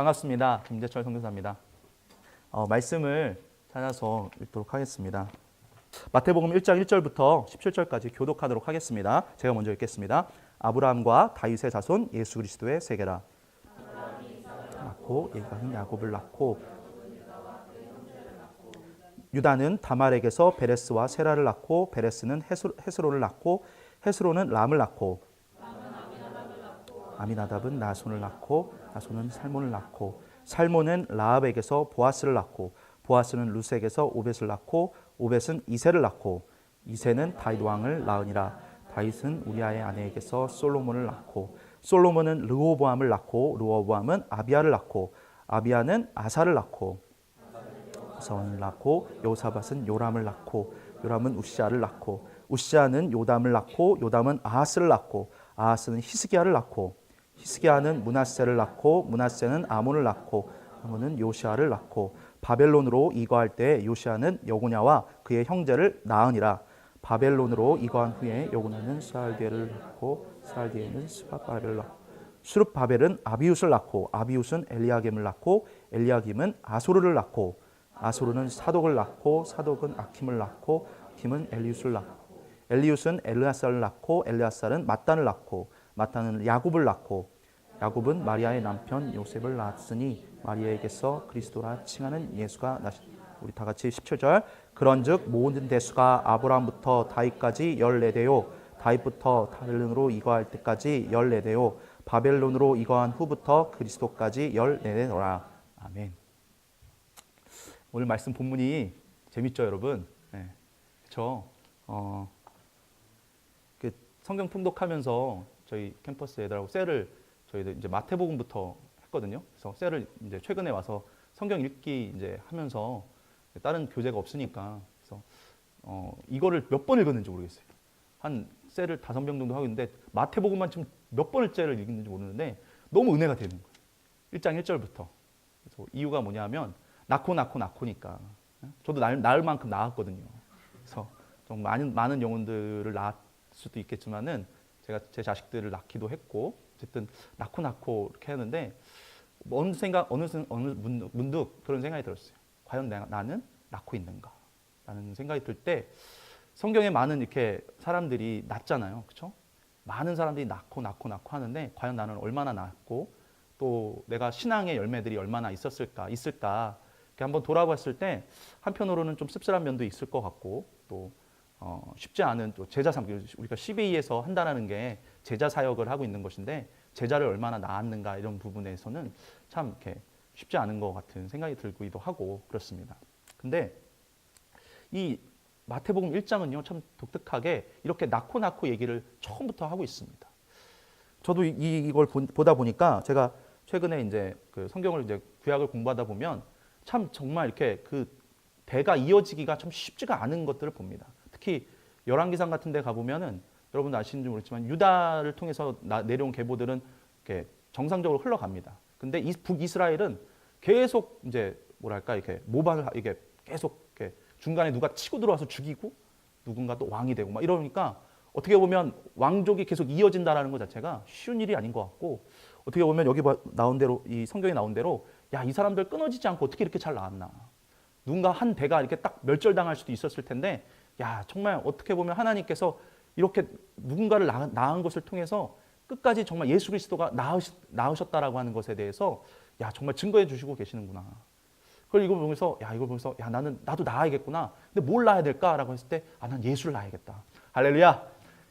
반갑습니다. 김재철 선교사입니다. 어, 말씀을 찾아서 읽도록 하겠습니다. 마태복음 1장 1절부터 17절까지 교독하도록 하겠습니다. 제가 먼저 읽겠습니다. 아브라함과 다윗의 자손 예수 그리스도의 세계라. 낳고 예가는 야곱을 낳고 유다는 다말에게서 베레스와 세라를 낳고 베레스는 헤스, 헤스론을 낳고 헤스론은 람을 낳고 아미나답은 나손을 낳고 나손은 살몬을 낳고 살몬은 라합에게서 보아스를 낳고 보아스는 루스에게서 오벳을 낳고 오벳은 이세를 낳고 이세는 다윗 왕을 낳으니라. 다윗은 우리아의 아내에게서 솔로몬을 낳고 솔로몬은 르호보암을 낳고 르호보암은 아비아를 낳고 아비아는 아사를 낳고 아사원을 낳고 요사밧은 요람을 낳고 요람은 우시아를 낳고 우시아는 요담을 낳고 요담은 아하스를 낳고 아하스는 히스기야를 낳고 히스기야는 문하세를 낳고 문하세는 아몬을 낳고 아몬은 요시아를 낳고 바벨론으로 이거할 때 요시아는 여고냐와 그의 형제를 낳으니라. 바벨론으로 이거한 후에 여고냐는 스알디엘을 낳고 스알디엘은 스바바벨을 낳고 수룹바벨은 아비웃을 낳고 아비웃은 엘리야김을 낳고 엘리야김은 아소르를 낳고 아소르는 사독을 낳고 사독은 아킴을 낳고 아킴은 엘리웃을 낳고 엘리웃은 엘르아살을 낳고 엘르아살은 마단을 낳고 마탄은 야곱을 낳고 야곱은 마리아의 남편 요셉을 낳았으니 마리아에게서 그리스도라 칭하는 예수가 나시 우리 다 같이 17절. 그런즉 모든 대수가 아브라함부터 다윗까지 14대요. 다윗부터 바벨론으로 이거할 때까지 14대요. 바벨론으로 이거한 후부터 그리스도까지 14대노라. 아멘. 오늘 말씀 본문이 재밌죠 여러분? 네. 그렇죠 어, 그 성경 통독하면서 저희 캠퍼스 애들하고 셀을 저희들 이제 마태복음부터 했거든요. 그래서 셀을 이제 최근에 와서 성경 읽기 이제 하면서 다른 교재가 없으니까 그래서 어 이거를 몇 번 읽었는지 모르겠어요. 한 셀을 다섯 명 정도 하고 있는데 마태복음만 지금 몇 번째를 읽는지 모르는데 너무 은혜가 되는 거예요. 1장 1절부터. 그래서 이유가 뭐냐면 낳고 낳고 낳고니까. 저도 낳을, 낳을 만큼 낳았거든요. 그래서 좀 많은 많은 영혼들을 낳을 수도 있겠지만은 제가 제 자식들을 낳기도 했고 어쨌든 낳고 낳고 이렇게 하는데 뭐 어느 생각 어느 순- 어느 문득, 문득 그런 생각이 들었어요. 과연 내가, 나는 낳고 있는가? 라는 생각이 들 때 성경에 많은 이렇게 사람들이 낳잖아요. 그렇죠? 많은 사람들이 낳고 낳고 낳고 하는데 과연 나는 얼마나 낳았고 또 내가 신앙의 열매들이 얼마나 있었을까 있을까 이렇게 한번 돌아봤을 때 한편으로는 좀 씁쓸한 면도 있을 것 같고 또 어, 쉽지 않은 또 제자 삼 우리가 12에서 한다라는 게 제자 사역을 하고 있는 것인데 제자를 얼마나 낳았는가 이런 부분에서는 참 이렇게 쉽지 않은 것 같은 생각이 들기도 하고 그렇습니다. 근데 이 마태복음 1장은요 참 독특하게 이렇게 낳고 낳고 얘기를 처음부터 하고 있습니다. 저도 이, 이걸 보, 보다 보니까 제가 최근에 이제 그 성경을 이제 구약을 공부하다 보면 참 정말 이렇게 그 대가 이어지기가 참 쉽지가 않은 것들을 봅니다. 특히 열왕기상 같은 데 가보면은 여러분 아시는지 모르겠지만 유다를 통해서 나, 내려온 계보들은 이렇게 정상적으로 흘러갑니다. 근데 이, 북이스라엘은 계속 이제 뭐랄까 이렇게 모방을 하- 이게 계속 이렇게 중간에 누가 치고 들어와서 죽이고 누군가 또 왕이 되고 막 이러니까 어떻게 보면 왕족이 계속 이어진다라는 것 자체가 쉬운 일이 아닌 것 같고 어떻게 보면 여기 봐- 나온 대로 이 성경에 나온 대로 야 이 사람들 끊어지지 않고 어떻게 이렇게 잘 나왔나 누군가 한 대가 이렇게 딱 멸절당할 수도 있었을 텐데 야 정말 어떻게 보면 하나님께서 이렇게 누군가를 낳- 낳은 것을 통해서 끝까지 정말 예수 그리스도가 낳으셨다라고 하는 것에 대해서 야 정말 증거해 주시고 계시는구나. 그걸 이걸 보면서 야 이걸 보면서 야 나는 나도 낳아야겠구나. 근데 뭘 낳아야 될까라고 했을 때 아 난 예수를 낳아야겠다. 할렐루야.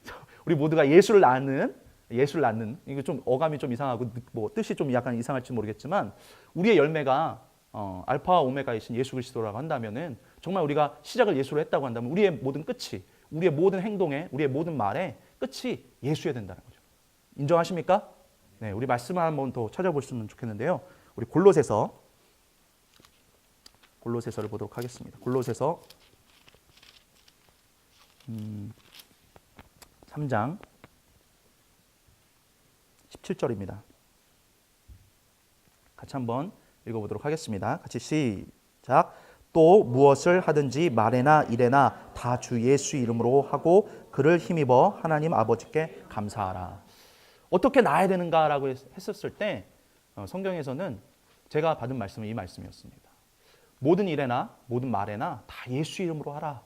우리 모두가 예수를 낳는 예수를 낳는 이거 좀 어감이 좀 이상하고 뭐 뜻이 좀 약간 이상할지 모르겠지만 우리의 열매가 어, 알파와 오메가이신 예수 그리스도라고 한다면은 정말 우리가 시작을 예수로 했다고 한다면 우리의 모든 끝이 우리의 모든 행동에 우리의 모든 말에 끝이 예수여야 된다는 거죠. 인정하십니까? 네, 우리 말씀을 한번 더 찾아보시면 좋겠는데요. 우리 골로새서 골로새서를 보도록 하겠습니다. 골로새서 음, 3장 17절입니다. 같이 한번 읽어보도록 하겠습니다. 같이 시작. 또 무엇을 하든지 말에나 일에나 다 주 예수 이름으로 하고 그를 힘입어 하나님 아버지께 감사하라. 어떻게 나야 되는가라고 했- 했었을 때 어, 성경에서는 제가 받은 말씀은 이 말씀이었습니다. 모든 일에나 모든 말에나 다 예수 이름으로 하라.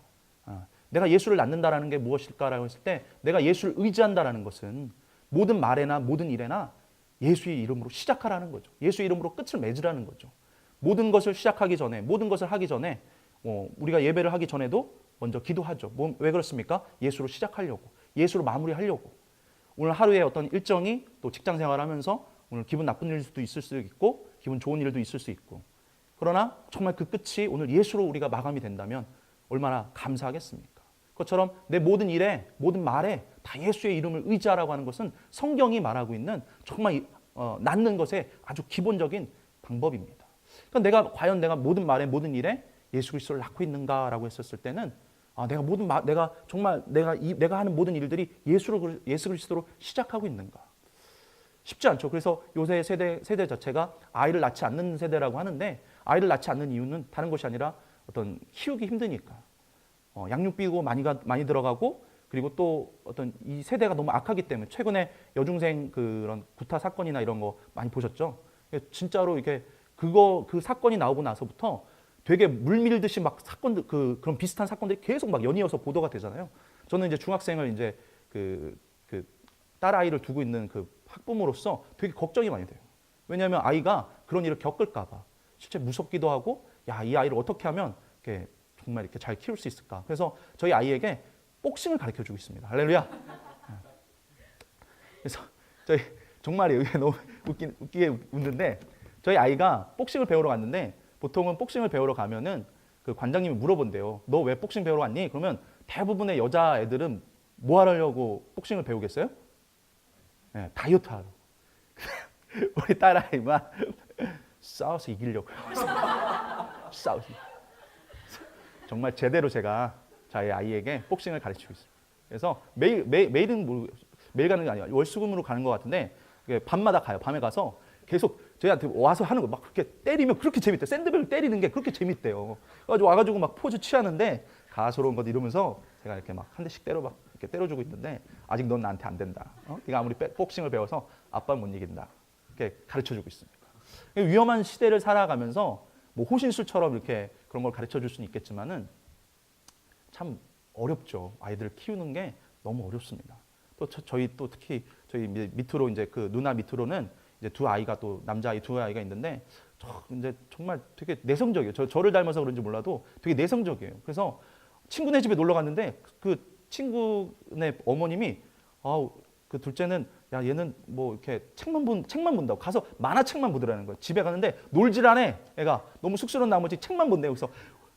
어, 내가 예수를 낳는다라는 게 무엇일까라고 했을 때 내가 예수를 의지한다라는 것은 모든 말에나 모든 일에나 예수의 이름으로 시작하라는 거죠. 예수 이름으로 끝을 맺으라는 거죠. 모든 것을 시작하기 전에 모든 것을 하기 전에 어, 우리가 예배를 하기 전에도 먼저 기도하죠. 뭐, 왜 그렇습니까? 예수로 시작하려고, 예수로 마무리하려고. 오늘 하루에 어떤 일정이 또 직장 생활하면서 오늘 기분 나쁜 일도 있을 수 있고 기분 좋은 일도 있을 수 있고 그러나 정말 그 끝이 오늘 예수로 우리가 마감이 된다면 얼마나 감사하겠습니까? 그것처럼 내 모든 일에 모든 말에 다 예수의 이름을 의지하라고 하는 것은 성경이 말하고 있는 정말 어, 낫는 것의 아주 기본적인 방법입니다. 그러니까 내가 과연 내가 모든 말에 모든 일에 예수 그리스도를 낳고 있는가라고 했었을 때는 아, 내가 모든 마, 내가 정말 내가 이, 내가 하는 모든 일들이 예수로 예수 그리스도로 시작하고 있는가? 쉽지 않죠. 그래서 요새 세대 세대 자체가 아이를 낳지 않는 세대라고 하는데 아이를 낳지 않는 이유는 다른 것이 아니라 어떤 키우기 힘드니까 어, 양육비고 많이가 많이 들어가고 그리고 또 어떤 이 세대가 너무 악하기 때문에 최근에 여중생 그런 구타 사건이나 이런 거 많이 보셨죠? 진짜로 이게 그거 그 사건이 나오고 나서부터 되게 물밀듯이 막 사건들 그 그런 비슷한 사건들이 계속 막 연이어서 보도가 되잖아요. 저는 이제 중학생을 이제 그, 그 딸 아이를 두고 있는 그 학부모로서 되게 걱정이 많이 돼요. 왜냐하면 아이가 그런 일을 겪을까봐 실제 무섭기도 하고 야 이 아이를 어떻게 하면 이렇게 정말 이렇게 잘 키울 수 있을까? 그래서 저희 아이에게 복싱을 가르쳐 주고 있습니다. 할렐루야. 그래서 저희 정말 이게 너무 웃기, 웃기게 웃는데 저희 아이가 복싱을 배우러 갔는데 보통은 복싱을 배우러 가면은 그 관장님이 물어본대요. 너 왜 복싱 배우러 왔니? 그러면 대부분의 여자 애들은 뭐 하려고 복싱을 배우겠어요? 네, 다이어트 하러. 우리 딸아이만 싸워서 이기려고요. 싸워서. 정말 제대로 제가 저희 아이에게 복싱을 가르치고 있어요. 그래서 매일 매, 매일은 뭐, 매일 가는 게 아니라 월수금으로 가는 것 같은데 밤마다 가요. 밤에 가서 계속 저희한테 와서 하는 거 막 그렇게 때리면 그렇게 재밌대. 샌드백을 때리는 게 그렇게 재밌대요. 그래가지고 와가지고 막 포즈 취하는데 가소로운 것 이러면서 제가 이렇게 막 한 대씩 때려 막 이렇게 때려주고 있는데 아직 넌 나한테 안 된다. 어? 네가 아무리 빼- 복싱을 배워서 아빠 못 이긴다. 이렇게 가르쳐주고 있습니다. 위험한 시대를 살아가면서 뭐 호신술처럼 이렇게 그런 걸 가르쳐 줄 수는 있겠지만은 참 어렵죠. 아이들을 키우는 게 너무 어렵습니다. 또 저, 희또 특히 저희 밑- 밑으로 이제 그 누나 밑으로는 이제 두 아이가 또 남자아이 두 아이가 있는데 저 이제 정말 되게 내성적이에요. 저 저를 닮아서 그런지 몰라도 되게 내성적이에요. 그래서 친구네 집에 놀러 갔는데 그 친구네 어머님이 아우 그 둘째는 야 얘는 뭐 이렇게 책만 본 책만 본다고 가서 만화책만 보더라는 거예요. 집에 가는데 놀질 않아. 애가 너무 쑥스러운 나머지 책만 본대요. 그래서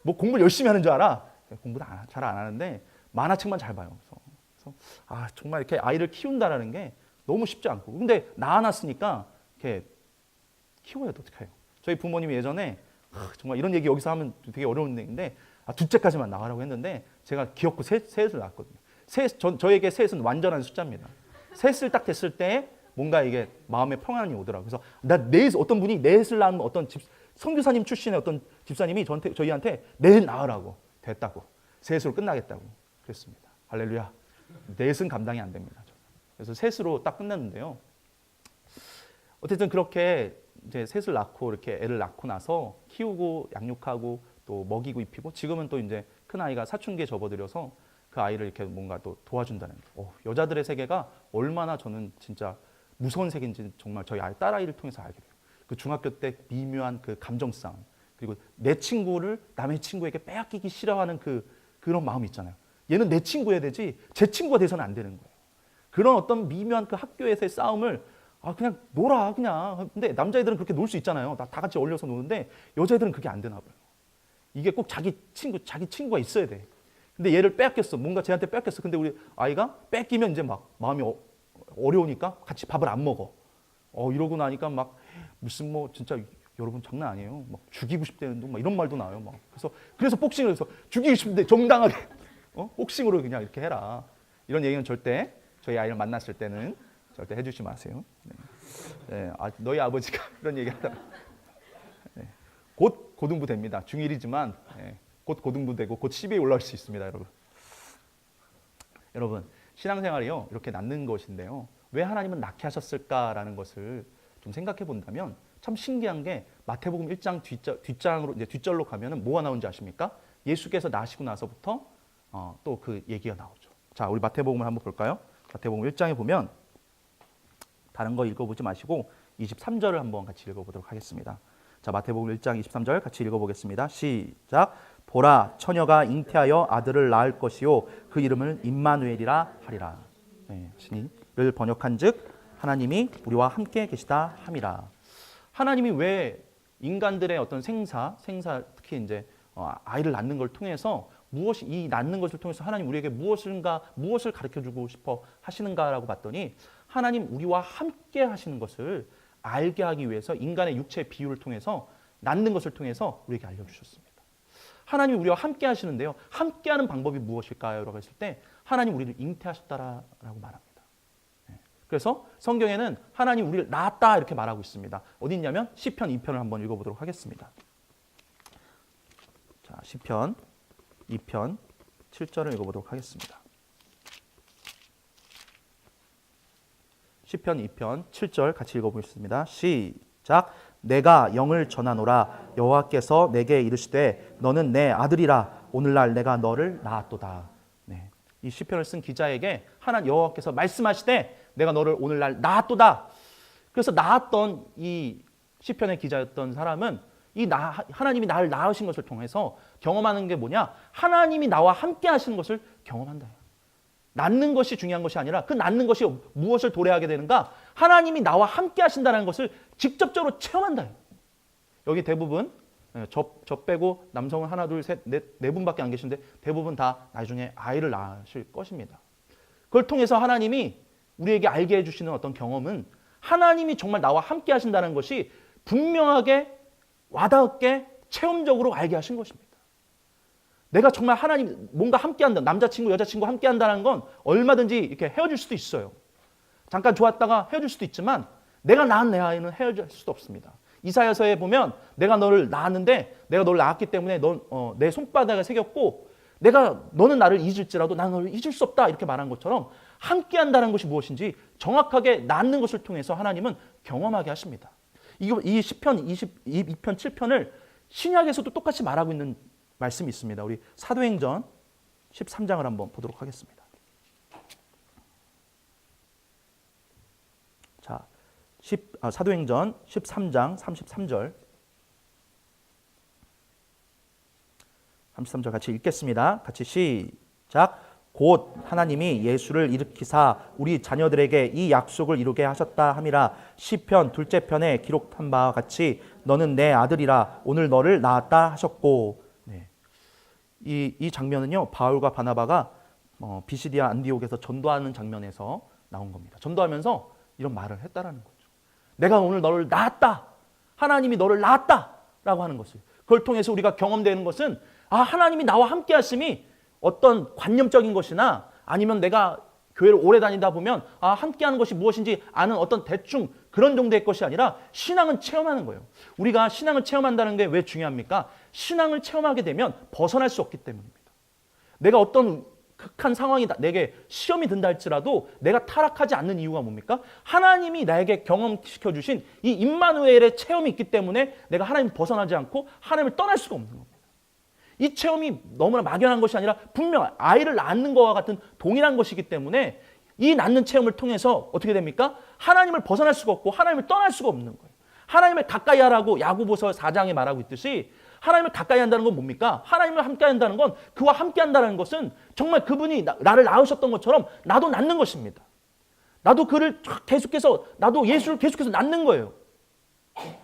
뭐 공부 를 열심히 하는 줄 알아. 공부도 잘안 하는데 만화책만 잘 봐요. 그래서, 그래서 아 정말 이렇게 아이를 키운다라는 게 너무 쉽지 않고 근데 낳아놨으니까 이렇게 키워야 돼 어떡해요. 저희 부모님이 예전에 아, 정말 이런 얘기 여기서 하면 되게 어려운 얘기인데 아, 둘째까지만 나가라고 했는데 제가 기어코 셋, 셋을 낳았거든요. 셋, 저, 저에게 셋은 완전한 숫자입니다. 셋을 딱 됐을 때 뭔가 이게 마음에 평안이 오더라고요. 그래서 나 넷, 어떤 분이 넷을 낳은 어떤 집, 선교사님 출신의 어떤 집사님이 저한테, 저희한테 넷 낳으라고 됐다고. 셋으로 끝나겠다고 그랬습니다. 할렐루야. 넷은 감당이 안 됩니다. 그래서 셋으로 딱 끝났는데요. 어쨌든 그렇게 이제 셋을 낳고 이렇게 애를 낳고 나서 키우고 양육하고 또 먹이고 입히고 지금은 또 이제 큰 아이가 사춘기에 접어들여서 그 아이를 이렇게 뭔가 또 도와준다는 거. 어, 여자들의 세계가 얼마나 저는 진짜 무서운 세계인지 정말 저희 아이 딸아이를 통해서 알게 돼요. 그 중학교 때 미묘한 그 감정 싸움 그리고 내 친구를 남의 친구에게 빼앗기기 싫어하는 그 그런 마음 있잖아요. 얘는 내 친구여야 되지 제 친구가 돼서는 안 되는 거예요. 그런 어떤 미묘한 그 학교에서의 싸움을 아 그냥 놀아 그냥 근데 남자애들은 그렇게 놀 수 있잖아요. 다, 다 같이 어울려서 노는데 여자애들은 그게 안 되나 봐요. 이게 꼭 자기 친구 자기 친구가 있어야 돼. 근데 얘를 뺏겼어. 뭔가 쟤한테 뺏겼어. 근데 우리 아이가 뺏기면 이제 막 마음이 어, 어려우니까 같이 밥을 안 먹어. 어 이러고 나니까 막 무슨 뭐 진짜 여러분 장난 아니에요. 막 죽이고 싶다는 둥막 이런 말도 나와요. 막 그래서 그래서 복싱을 해서 죽이고 싶은데 정당하게 어? 복싱으로 그냥 이렇게 해라. 이런 얘기는 절대 저희 아이를 만났을 때는 절대 해주지 마세요. 네. 네, 아, 너희 아버지가 그런 얘기 하다가 네. 곧 고등부 됩니다. 중1이지만 곧 고등부 되고 곧 10위에 올라올 수 있습니다, 여러분. 여러분, 신앙생활이요. 이렇게 낳는 것인데요. 왜 하나님은 낳게 하셨을까라는 것을 좀 생각해 본다면 참 신기한 게 마태복음 1장 뒷절, 뒷장으로 이제 뒷절로 가면은 뭐가 나오는지 아십니까? 예수께서 나시고 나서부터 어, 또 그 얘기가 나오죠. 자, 우리 마태복음을 한번 볼까요? 마태복음 1장에 보면 다른 거 읽어보지 마시고 23절을 한번 같이 읽어보도록 하겠습니다. 자, 마태복음 1장 23절 같이 읽어보겠습니다. 시작. 보라, 처녀가 잉태하여 아들을 낳을 것이요, 그 이름을 임마누엘이라 하리라. 네, 신이를 번역한즉 하나님이 우리와 함께 계시다 함이라. 하나님이 왜 인간들의 어떤 생사, 생사 특히 이제 어, 아이를 낳는 걸 통해서 무엇이 이 낳는 것을 통해서 하나님 우리에게 무엇인가 무엇을 가르쳐 주고 싶어 하시는가라고 봤더니 하나님 우리와 함께 하시는 것을 알게 하기 위해서 인간의 육체 비유를 통해서 낳는 것을 통해서 우리에게 알려 주셨습니다. 하나님이 우리와 함께 하시는데요. 함께 하는 방법이 무엇일까요? 라고 했을 때 하나님 우리를 잉태하셨다라고 말합니다. 네. 그래서 성경에는 하나님 우리를 낳았다 이렇게 말하고 있습니다. 어디 있냐면 시편 2편을 한번 읽어보도록 하겠습니다. 자, 시편 2편 7절을 읽어보도록 하겠습니다. 시편 2편 7절 같이 읽어보겠습니다. 시작. 내가 영을 전하노라 여호와께서 내게 이르시되 너는 내 아들이라 오늘날 내가 너를 낳았도다. 네. 이 시편을 쓴 기자에게 하나님 여호와께서 말씀하시되 내가 너를 오늘날 낳았도다. 그래서 낳았던 이 시편의 기자였던 사람은 이 나, 하나님이 나를 낳으신 것을 통해서 경험하는 게 뭐냐? 하나님이 나와 함께 하시는 것을 경험한다. 낳는 것이 중요한 것이 아니라 그 낳는 것이 무엇을 도래하게 되는가? 하나님이 나와 함께 하신다는 것을 직접적으로 체험한다. 여기 대부분 예, 저, 저 빼고 남성은 하나 둘셋네 네 분밖에 안 계신데 대부분 다 나중에 아이를 낳으실 것입니다. 그걸 통해서 하나님이 우리에게 알게 해주시는 어떤 경험은 하나님이 정말 나와 함께 하신다는 것이 분명하게 와닿게 체험적으로 알게 하신 것입니다. 내가 정말 하나님 뭔가 함께 한다. 남자친구, 여자친구 함께 한다는 건 얼마든지 이렇게 헤어질 수도 있어요. 잠깐 좋았다가 헤어질 수도 있지만 내가 낳은 내 아이는 헤어질 수도 없습니다. 이사야서에 보면 내가 너를 낳았는데 내가 너를 낳았기 때문에 넌, 어, 내 손바닥에 새겼고 내가 너는 나를 잊을지라도 나는 너를 잊을 수 없다 이렇게 말한 것처럼 함께 한다는 것이 무엇인지 정확하게 낳는 것을 통해서 하나님은 경험하게 하십니다. 이거 이 시편 22편 7편을 신약에서도 똑같이 말하고 있는 말씀이 있습니다. 우리 사도행전 13장을 한번 보도록 하겠습니다. 자, 10, 아, 사도행전 13장 33절 33절 같이 읽겠습니다. 같이 시작. 곧 하나님이 예수를 일으키사 우리 자녀들에게 이 약속을 이루게 하셨다 함이라 시편 둘째 편에 기록한 바와 같이 너는 내 아들이라 오늘 너를 낳았다 하셨고 네. 이, 이 장면은요 바울과 바나바가 어, 비시디아 안디옥에서 전도하는 장면에서 나온 겁니다. 전도하면서 이런 말을 했다라는 거죠. 내가 오늘 너를 낳았다. 하나님이 너를 낳았다라고 하는 것을 그걸 통해서 우리가 경험되는 것은 아 하나님이 나와 함께 하심이 어떤 관념적인 것이나 아니면 내가 교회를 오래 다니다 보면 아 함께하는 것이 무엇인지 아는 어떤 대충 그런 정도의 것이 아니라 신앙은 체험하는 거예요. 우리가 신앙을 체험한다는 게 왜 중요합니까? 신앙을 체험하게 되면 벗어날 수 없기 때문입니다. 내가 어떤 극한 상황이 내게 시험이 든다 할지라도 내가 타락하지 않는 이유가 뭡니까? 하나님이 나에게 경험시켜 주신 이 임마누엘의 체험이 있기 때문에 내가 하나님 벗어나지 않고 하나님을 떠날 수가 없는 겁니다. 이 체험이 너무나 막연한 것이 아니라 분명 아이를 낳는 것과 같은 동일한 것이기 때문에 이 낳는 체험을 통해서 어떻게 됩니까? 하나님을 벗어날 수가 없고 하나님을 떠날 수가 없는 거예요. 하나님을 가까이 하라고 야구보서 4장에 말하고 있듯이 하나님을 가까이 한다는 건 뭡니까? 하나님을 함께 한다는 건 그와 함께 한다는 것은 정말 그분이 나, 나를 낳으셨던 것처럼 나도 낳는 것입니다. 나도 그를 계속해서 나도 예수를 계속해서 낳는 거예요.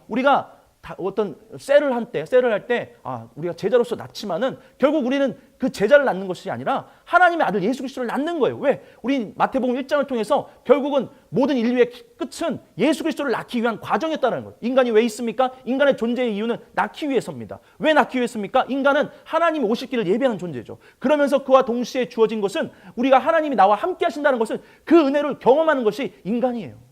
우리가 어떤 셀을 한 때, 셀을 할 때, 아, 우리가 제자로서 낳지만은 결국 우리는 그 제자를 낳는 것이 아니라 하나님의 아들 예수 그리스도를 낳는 거예요. 왜? 우리 마태복음 1장을 통해서 결국은 모든 인류의 끝은 예수 그리스도를 낳기 위한 과정이었다는 거예요. 인간이 왜 있습니까? 인간의 존재의 이유는 낳기 위해서입니다. 왜 낳기 위해서입니까? 인간은 하나님이 오실 길을 예비하는 존재죠. 그러면서 그와 동시에 주어진 것은 우리가 하나님이 나와 함께 하신다는 것은 그 은혜를 경험하는 것이 인간이에요.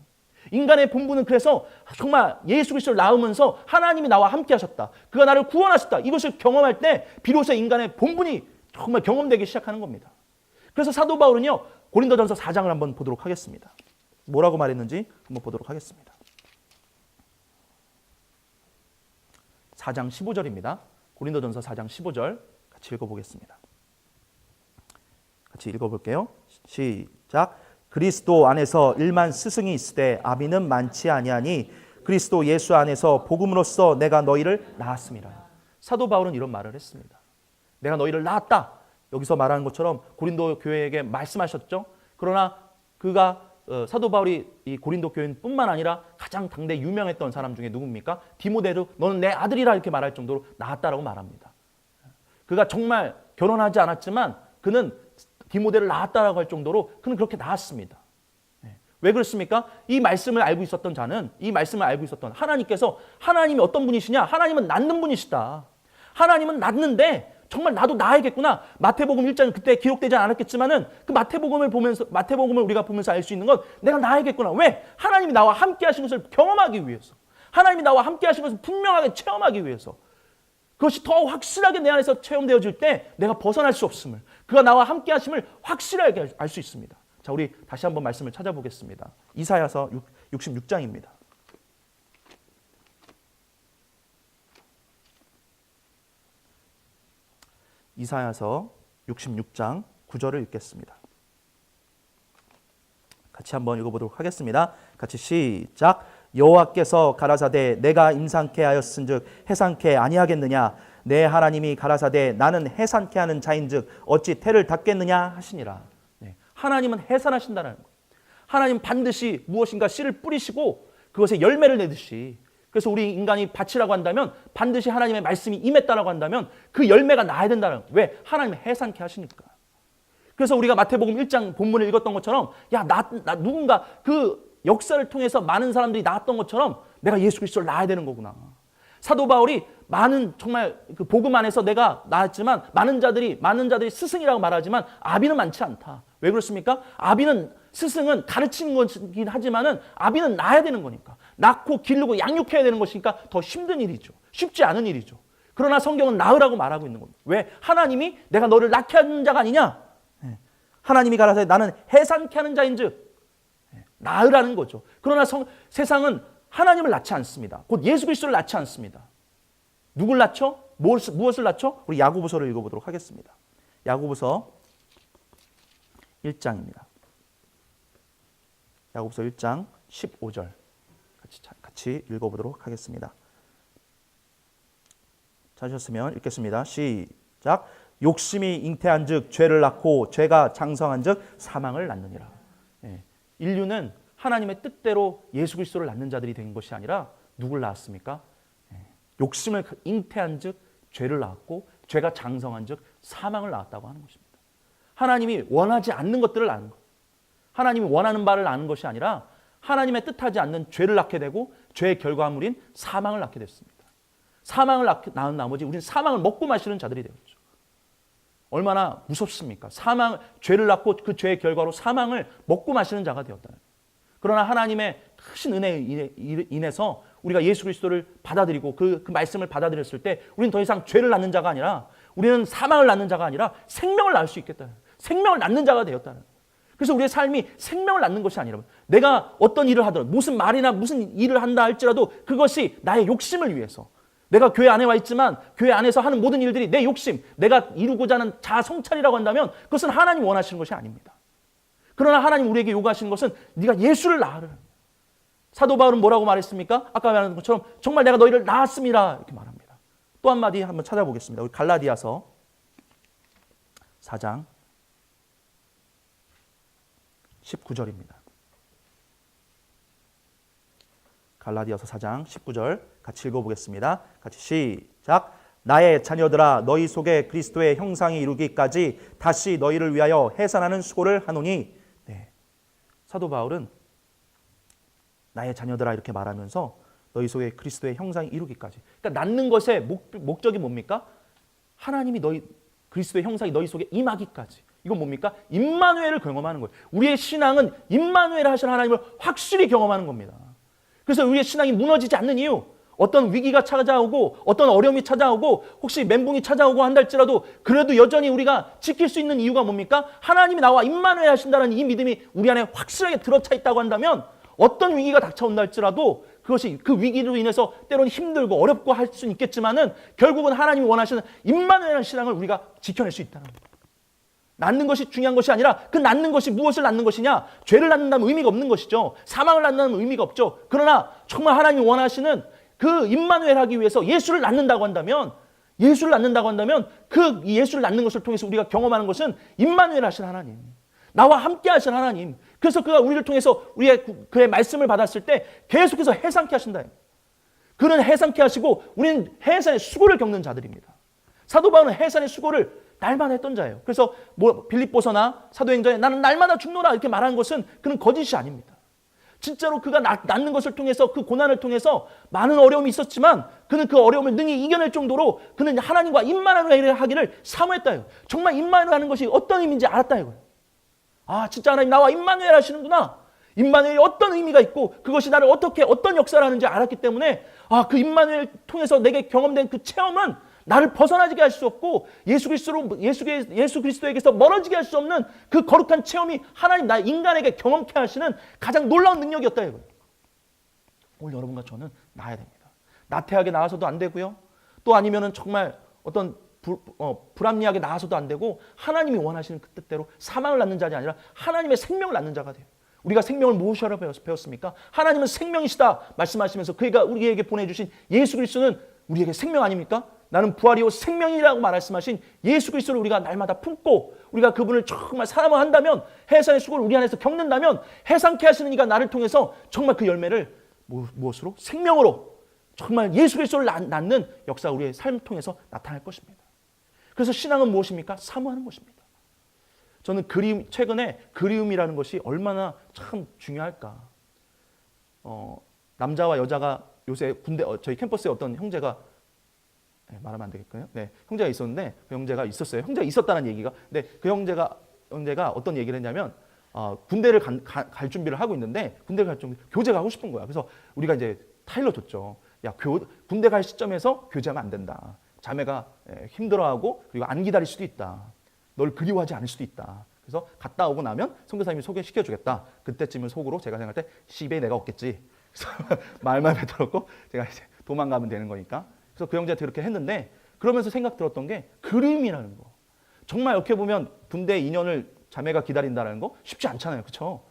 인간의 본분은 그래서 정말 예수 그리스도를 낳으면서 하나님이 나와 함께 하셨다. 그가 나를 구원하셨다. 이것을 경험할 때 비로소 인간의 본분이 정말 경험되기 시작하는 겁니다. 그래서 사도 바울은요. 고린도전서 4장을 한번 보도록 하겠습니다. 뭐라고 말했는지 한번 보도록 하겠습니다. 4장 15절입니다. 고린도전서 4장 15절 같이 읽어보겠습니다. 같이 읽어볼게요. 시작. 그리스도 안에서 일만 스승이 있으되 아비는 많지 아니하니 그리스도 예수 안에서 복음으로써 내가 너희를 낳았습니다. 사도 바울은 이런 말을 했습니다. 내가 너희를 낳았다. 여기서 말하는 것처럼 고린도 교회에게 말씀하셨죠. 그러나 그가 어, 사도 바울이 이 고린도 교인뿐만 아니라 가장 당대 유명했던 사람 중에 누굽니까? 디모데도 너는 내 아들이라 이렇게 말할 정도로 낳았다라고 말합니다. 그가 정말 결혼하지 않았지만 그는 디모데를 낳았다라고 할 정도로 그는 그렇게 낳았습니다. 네. 왜 그렇습니까? 이 말씀을 알고 있었던 자는 이 말씀을 알고 있었던 하나님께서 하나님이 어떤 분이시냐? 하나님은 낳는 분이시다. 하나님은 낳는데 정말 나도 낳아야겠구나. 마태복음 1장 그때 기록되지 않았겠지만은 그 마태복음을 보면서 마태복음을 우리가 보면서 알 수 있는 건 내가 낳아야겠구나. 왜? 하나님이 나와 함께 하신 것을 경험하기 위해서. 하나님이 나와 함께 하신 것을 분명하게 체험하기 위해서. 그것이 더 확실하게 내 안에서 체험되어질 때 내가 벗어날 수 없음을 그가 나와 함께 하심을 확실하게 알 수 있습니다. 자, 우리 다시 한번 말씀을 찾아보겠습니다. 이사야서 66장입니다. 이사야서 66장 9절을 읽겠습니다. 같이 한번 읽어보도록 하겠습니다. 같이 시작. 여호와께서 가라사대 내가 임상케 하였은즉 해상케 아니하겠느냐 내 하나님이 가라사대 나는 해산케 하는 자인즉 어찌 태를 닫겠느냐 하시니라. 네. 하나님은 해산하신다는 거. 하나님 반드시 무엇인가 씨를 뿌리시고 그것에 열매를 내듯이 그래서 우리 인간이 밭이라고 한다면 반드시 하나님의 말씀이 임했다라고 한다면 그 열매가 나야 된다는 거. 왜? 하나님은 해산케 하시니까. 그래서 우리가 마태복음 1장 본문을 읽었던 것처럼 야, 나, 나 누군가 그 역사를 통해서 많은 사람들이 나왔던 것처럼 내가 예수 그리스도를 낳아야 되는 거구나. 사도 바울이 많은 정말 그 복음 안에서 내가 나왔지만 많은 자들이 많은 자들이 스승이라고 말하지만 아비는 많지 않다. 왜 그렇습니까? 아비는 스승은 가르치는 것이긴 하지만은 아비는 낳아야 되는 거니까 낳고 기르고 양육해야 되는 것이니까 더 힘든 일이죠. 쉽지 않은 일이죠. 그러나 성경은 낳으라고 말하고 있는 겁니다. 왜? 하나님이 내가 너를 낳게 하는 자가 아니냐? 예. 하나님이 가라사대 나는 해산케 하는 자인즉 낳으라는 거죠. 그러나 성, 세상은 하나님을 낳지 않습니다. 곧 예수 그리스도를 낳지 않습니다. 누굴 낳죠? 무엇을, 낳죠? 우리 야고보서를 읽어보도록 하겠습니다. 야고보서 1장입니다. 야고보서 1장 15절 같이, 같이 읽어보도록 하겠습니다. 찾으셨으면 읽겠습니다. 시작. 욕심이 잉태한즉 죄를 낳고 죄가 장성한즉 사망을 낳느니라. 예. 인류는 하나님의 뜻대로 예수 그리스도를 낳는 자들이 된 것이 아니라 누굴 낳았습니까? 예. 욕심을 잉태한즉 죄를 낳았고 죄가 장성한즉 사망을 낳았다고 하는 것입니다. 하나님이 원하지 않는 것들을 낳는 것. 하나님이 원하는 바를 낳는 것이 아니라 하나님의 뜻하지 않는 죄를 낳게 되고 죄의 결과물인 사망을 낳게 됐습니다. 사망을 낳은 나머지 우리는 사망을 먹고 마시는 자들이 되었죠. 얼마나 무섭습니까? 사망, 죄를 낳고 그 죄의 결과로 사망을 먹고 마시는 자가 되었다는. 그러나 하나님의 크신 은혜에 인해서 우리가 예수 그리스도를 받아들이고 그, 그 말씀을 받아들였을 때 우리는 더 이상 죄를 낳는 자가 아니라 우리는 사망을 낳는 자가 아니라 생명을 낳을 수 있겠다는. 생명을 낳는 자가 되었다는. 그래서 우리의 삶이 생명을 낳는 것이 아니라 내가 어떤 일을 하더라도 무슨 말이나 무슨 일을 한다 할지라도 그것이 나의 욕심을 위해서 내가 교회 안에 와 있지만 교회 안에서 하는 모든 일들이 내 욕심, 내가 이루고자 하는 자아 성찰이라고 한다면 그것은 하나님 원하시는 것이 아닙니다. 그러나 하나님 우리에게 요구하시는 것은 네가 예수를 낳으라. 사도 바울은 뭐라고 말했습니까? 아까 말한 것처럼 정말 내가 너희를 낳았습니다. 이렇게 말합니다. 또 한마디 한번 찾아보겠습니다. 우리 갈라디아서 4장 19절입니다. 갈라디아서 4장 19절 같이 읽어보겠습니다. 같이 시작. 나의 자녀들아 너희 속에 그리스도의 형상이 이루기까지 다시 너희를 위하여 해산하는 수고를 하노니 네. 사도 바울은 나의 자녀들아 이렇게 말하면서 너희 속에 그리스도의 형상이 이루기까지 그러니까 낳는 것의 목, 목적이 뭡니까? 하나님이 너희 그리스도의 형상이 너희 속에 임하기까지 이건 뭡니까? 임마누엘을 경험하는 거예요. 우리의 신앙은 임마누엘 하신 하나님을 확실히 경험하는 겁니다. 그래서 우리의 신앙이 무너지지 않는 이유 어떤 위기가 찾아오고 어떤 어려움이 찾아오고 혹시 멘붕이 찾아오고 한다 할지라도 그래도 여전히 우리가 지킬 수 있는 이유가 뭡니까? 하나님이 나와 임마누엘 하신다는 이 믿음이 우리 안에 확실하게 들어차 있다고 한다면 어떤 위기가 닥쳐온다 할지라도 그것이 그 위기로 인해서 때로는 힘들고 어렵고 할 수는 있겠지만은 결국은 하나님이 원하시는 임마누엘이라는 신앙을 우리가 지켜낼 수 있다는 거예요. 낳는 것이 중요한 것이 아니라 그 낳는 것이 무엇을 낳는 것이냐? 죄를 낳는다면 의미가 없는 것이죠. 사망을 낳는다면 의미가 없죠. 그러나 정말 하나님이 원하시는 그 임마누엘 하기 위해서 예수를 낳는다고 한다면 예수를 낳는다고 한다면 그 예수를 낳는 것을 통해서 우리가 경험하는 것은 임마누엘 하신 하나님. 나와 함께 하신 하나님. 그래서 그가 우리를 통해서 우리의 그- 그의 말씀을 받았을 때 계속해서 해상케 하신다. 그는 해상케 하시고 우리는 해산의 수고를 겪는 자들입니다. 사도 바울은 해산의 수고를 날마다 했던 자예요. 그래서 뭐 빌립보서나 사도행전에 나는 날마다 죽노라 이렇게 말하는 것은 그는 거짓이 아닙니다. 진짜로 그가 낳- 낳는 것을 통해서 그 고난을 통해서 많은 어려움이 있었지만 그는 그 어려움을 능히 이겨낼 정도로 그는 하나님과 임만을 하기를 사모했다요. 정말 임만을 하는 것이 어떤 의미인지 알았다 이거예요. 아 진짜 하나님 나와 임마누엘 하시는구나. 임마누엘이 어떤 의미가 있고 그것이 나를 어떻게 어떤 역사를 하는지 알았기 때문에 아 그 임마누엘 통해서 내게 경험된 그 체험은 나를 벗어나지게 할 수 없고 예수 그리스도로 예수 예수 그리스도에게서 멀어지게 할 수 없는 그 거룩한 체험이 하나님 나 인간에게 경험케 하시는 가장 놀라운 능력이었다 이거예요. 오늘 여러분과 저는 나야 됩니다. 나태하게 나와서도 안 되고요. 또 아니면은 정말 어떤 불, 어, 불합리하게 나와서도 안 되고 하나님이 원하시는 그 뜻대로 사망을 낳는 자가 아니라 하나님의 생명을 낳는 자가 돼요. 우리가 생명을 무엇이라 배웠- 배웠습니까? 하나님은 생명이시다 말씀하시면서 그가 우리에게 보내주신 예수 그리스도는 우리에게 생명 아닙니까? 나는 부활이요 생명이라고 말씀하신 예수 그리스도를 우리가 날마다 품고 우리가 그분을 정말 사랑을 한다면 해산의 수고를 우리 안에서 겪는다면 해상케 하시는 이가 나를 통해서 정말 그 열매를 무- 무엇으로? 생명으로 정말 예수 그리스도를 낳- 낳는 역사 우리의 삶을 통해서 나타날 것입니다. 그래서 신앙은 무엇입니까? 사모하는 것입니다. 저는 그리움 최근에 그리움이라는 것이 얼마나 참 중요할까. 어, 남자와 여자가 요새 군대 어, 저희 캠퍼스에 어떤 형제가 네, 말하면 안 되겠고요. 네, 형제가 있었는데 그 형제가 있었어요. 형제가 있었다는 얘기가. 근데 그 형제가 형제가 어떤 얘기를 했냐면 어, 군대를 간- 가- 갈 준비를 하고 있는데 군대 갈 준비 교제가 하고 싶은 거야. 그래서 우리가 이제 타일러 줬죠. 야, 교, 군대 갈 시점에서 교제하면 안 된다. 자매가 예, 힘들어하고 그리고 안 기다릴 수도 있다. 널 그리워하지 않을 수도 있다. 그래서 갔다 오고 나면 선교사님이 소개시켜 주겠다. 그때쯤은 속으로 제가 생각할 때 시베에 내가 없겠지. 그래서 말만 뱉어놓고 제가 이제 도망가면 되는 거니까. 그래서 그 형제한테 그렇게 했는데 그러면서 생각 들었던 게 그림이라는 거. 정말 이렇게 보면 군대 2년을 자매가 기다린다는 거 쉽지 않잖아요. 그렇죠?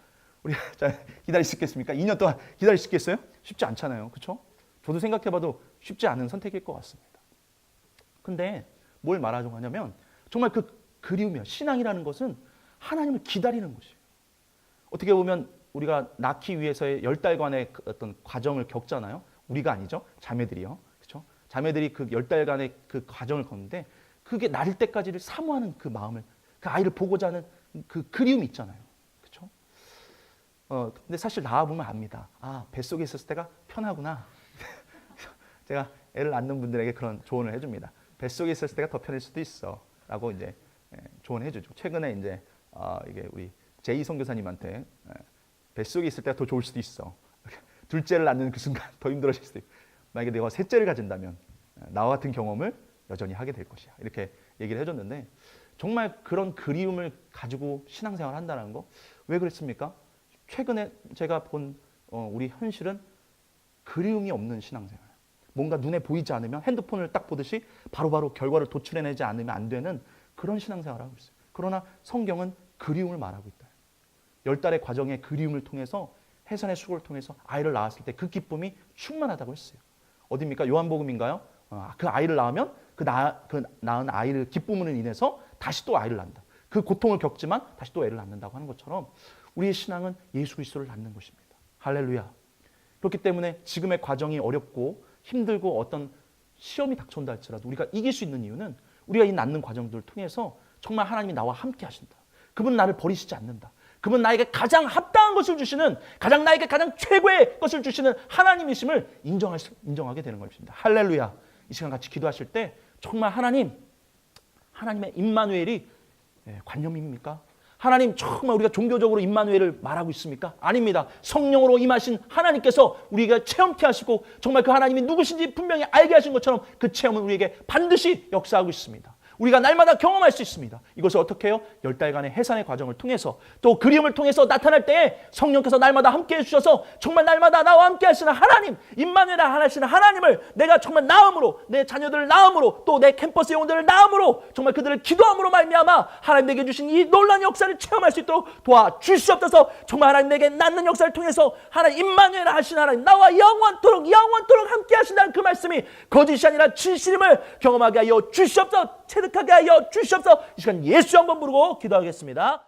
우리 자, 기다릴 수 있겠습니까? 2년 동안 기다릴 수 있겠어요? 쉽지 않잖아요. 그렇죠? 저도 생각해봐도 쉽지 않은 선택일 것 같습니다. 근데 뭘 말하자고 하냐면 정말 그 그리움이야. 신앙이라는 것은 하나님을 기다리는 것이에요. 어떻게 보면 우리가 낳기 위해서의 열 달간의 그 어떤 과정을 겪잖아요. 우리가 아니죠. 자매들이요. 자매들이 그 열 달간의 그 과정을 겪는데 그게 나릴 때까지를 사모하는 그 마음을 그 아이를 보고자 하는 그 그리움이 있잖아요. 그렇죠? 어, 근데 사실 나와 보면 압니다. 아, 뱃속에 있었을 때가 편하구나. 제가 애를 낳는 분들에게 그런 조언을 해 줍니다. 뱃속에 있었을 때가 더 편할 수도 있어 라고 이제 예, 조언해 주죠. 최근에 이제 어, 이게 우리 제이 선교사님한테 예, 뱃속에 있을 때가 더 좋을 수도 있어. 둘째를 낳는 그 순간 더 힘들어질 수도 있고 만약에 내가 셋째를 가진다면 예, 나와 같은 경험을 여전히 하게 될 것이야. 이렇게 얘기를 해줬는데 정말 그런 그리움을 가지고 신앙생활을 한다는 거 왜 그랬습니까? 최근에 제가 본 어, 우리 현실은 그리움이 없는 신앙생활. 뭔가 눈에 보이지 않으면 핸드폰을 딱 보듯이 바로 바로 결과를 도출해내지 않으면 안 되는 그런 신앙생활을 하고 있어요. 그러나 성경은 그리움을 말하고 있다. 열 달의 과정의 그리움을 통해서 해산의 수고를 통해서 아이를 낳았을 때 그 기쁨이 충만하다고 했어요. 어디입니까? 요한복음인가요? 어, 그 아이를 낳으면 그, 낳, 그 낳은 아이를 기쁨으로 인해서 다시 또 아이를 낳는다. 그 고통을 겪지만 다시 또 애를 낳는다고 하는 것처럼 우리의 신앙은 예수 그리스도를 낳는 것입니다. 할렐루야. 그렇기 때문에 지금의 과정이 어렵고 힘들고 어떤 시험이 닥쳐온다 할지라도 우리가 이길 수 있는 이유는 우리가 이 낳는 과정들을 통해서 정말 하나님이 나와 함께 하신다. 그분 나를 버리시지 않는다. 그분 나에게 가장 합당한 것을 주시는 가장 나에게 가장 최고의 것을 주시는 하나님이심을 인정할 수, 인정하게 되는 것입니다. 할렐루야. 이 시간 같이 기도하실 때 정말 하나님 하나님의 임마누엘이 예, 관념입니까? 하나님 정말 우리가 종교적으로 임마누엘을 말하고 있습니까? 아닙니다. 성령으로 임하신 하나님께서 우리가 체험케 하시고 정말 그 하나님이 누구신지 분명히 알게 하신 것처럼 그 체험은 우리에게 반드시 역사하고 있습니다. 우리가 날마다 경험할 수 있습니다. 이것을 어떻게 해요? 열 달간의 해산의 과정을 통해서 또 그림을 통해서 나타날 때 성령께서 날마다 함께 해주셔서 정말 날마다 나와 함께 하시는 하나님, 임마누엘 하시는 하나님을 내가 정말 나음으로 내 자녀들을 나음으로 또 내 캠퍼스 영혼들을 나음으로 정말 그들을 기도함으로 말미암아 하나님 내게 주신 이 놀라운 역사를 체험할 수 있도록 도와 주시옵소서. 정말 하나님 내게 낳는 역사를 통해서 하나님 임마누엘 하시는 하나님 나와 영원토록 영원토록 함께 하신다는 그 말씀이 거짓이 아니라 진실임을 경험하게 하여 주시옵소서. 체 득하게 하여 주시옵소서. 이 시간 예수 한번 부르고 기도하겠습니다.